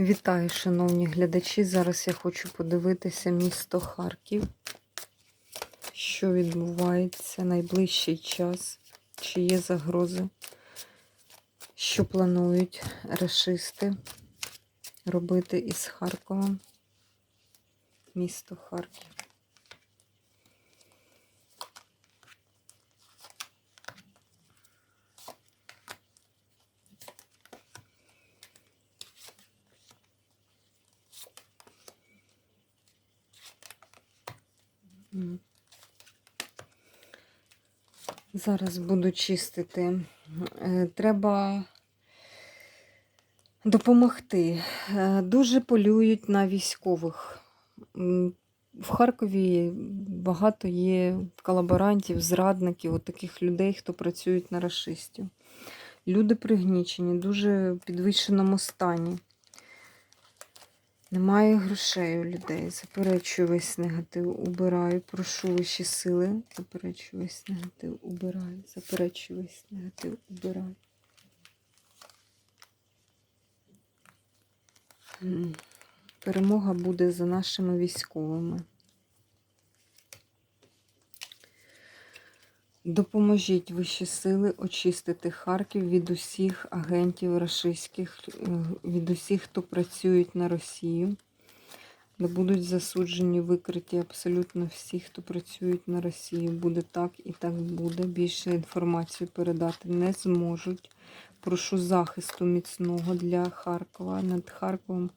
Вітаю, шановні глядачі. Зараз я хочу подивитися місто Харків, що відбувається найближчий час, чи є загрози, що планують расисти робити із Харковом. Місто Харків. Зараз буду чистити. Е, Треба допомогти. Е, Дуже полюють на військових. В Харкові багато є колаборантів, зрадників, от таких людей, хто працюють на расистів. Люди пригнічені, дуже в підвищеному стані. Немає грошей у людей. Заперечую весь негатив, убираю. Прошу вищі сили. Заперечую весь негатив, убираю. Заперечую весь негатив, убираю. Перемога буде за нашими військовими. Допоможіть вищі сили очистити Харків від усіх агентів рашистських, е, від усіх, хто працюють на Росію. Де будуть засуджені, викриті абсолютно всі, хто працюють на Росію. Буде так і так буде. Більше інформацію передати не зможуть. Прошу захисту міцного для Харкова. Над Харковом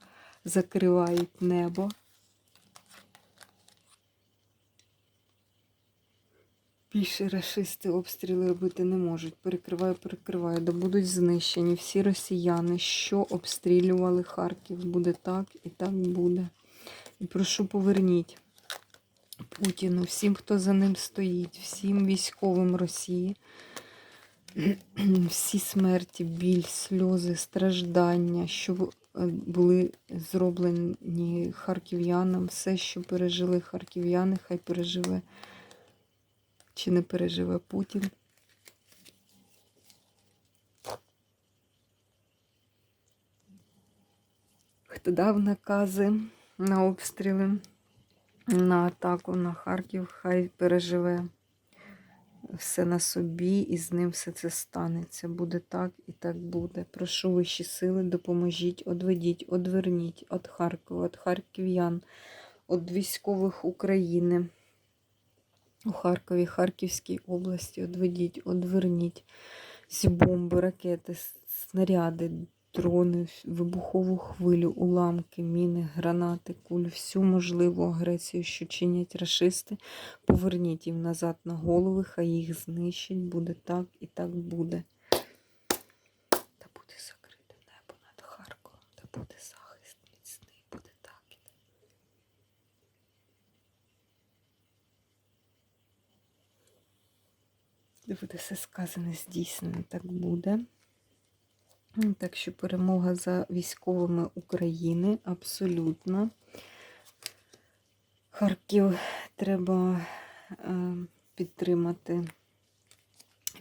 закривають небо. Більше рашисти обстріли робити не можуть. Перекриваю, перекриваю. Да будуть знищені всі росіяни, що обстрілювали Харків. Буде так і так буде. І прошу поверніть Путіну, всім, хто за ним стоїть, всім військовим Росії. Всі смерті, біль, сльози, страждання, що були зроблені харків'янам, все, що пережили харків'яни, хай переживе чи не переживе Путін. Хто дав накази на обстріли, на атаку на Харків, хай переживе все на собі, і з ним все це станеться. Буде так і так буде. Прошу вищі сили, допоможіть, одведіть, одверніть від Харкова, від харків'ян, від військових України у Харкові, Харківській області. Одведіть, одверніть всі бомби, ракети, снаряди, дрони, вибухову хвилю, уламки, міни, гранати, кулі, всю можливу агресію, що чинять рашисти. Поверніть їм назад на голови, хай їх знищить. Буде так і так буде. Та буде закрите небо над Харковом, та буде захист міцний, буде так і так. Де буде все сказане, здійснено, так буде. Так що перемога за військовими України абсолютно. Харків треба е, підтримати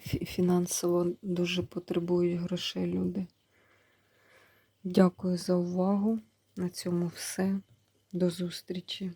фінансово, дуже потребують грошей люди. Дякую за увагу. На цьому все. До зустрічі.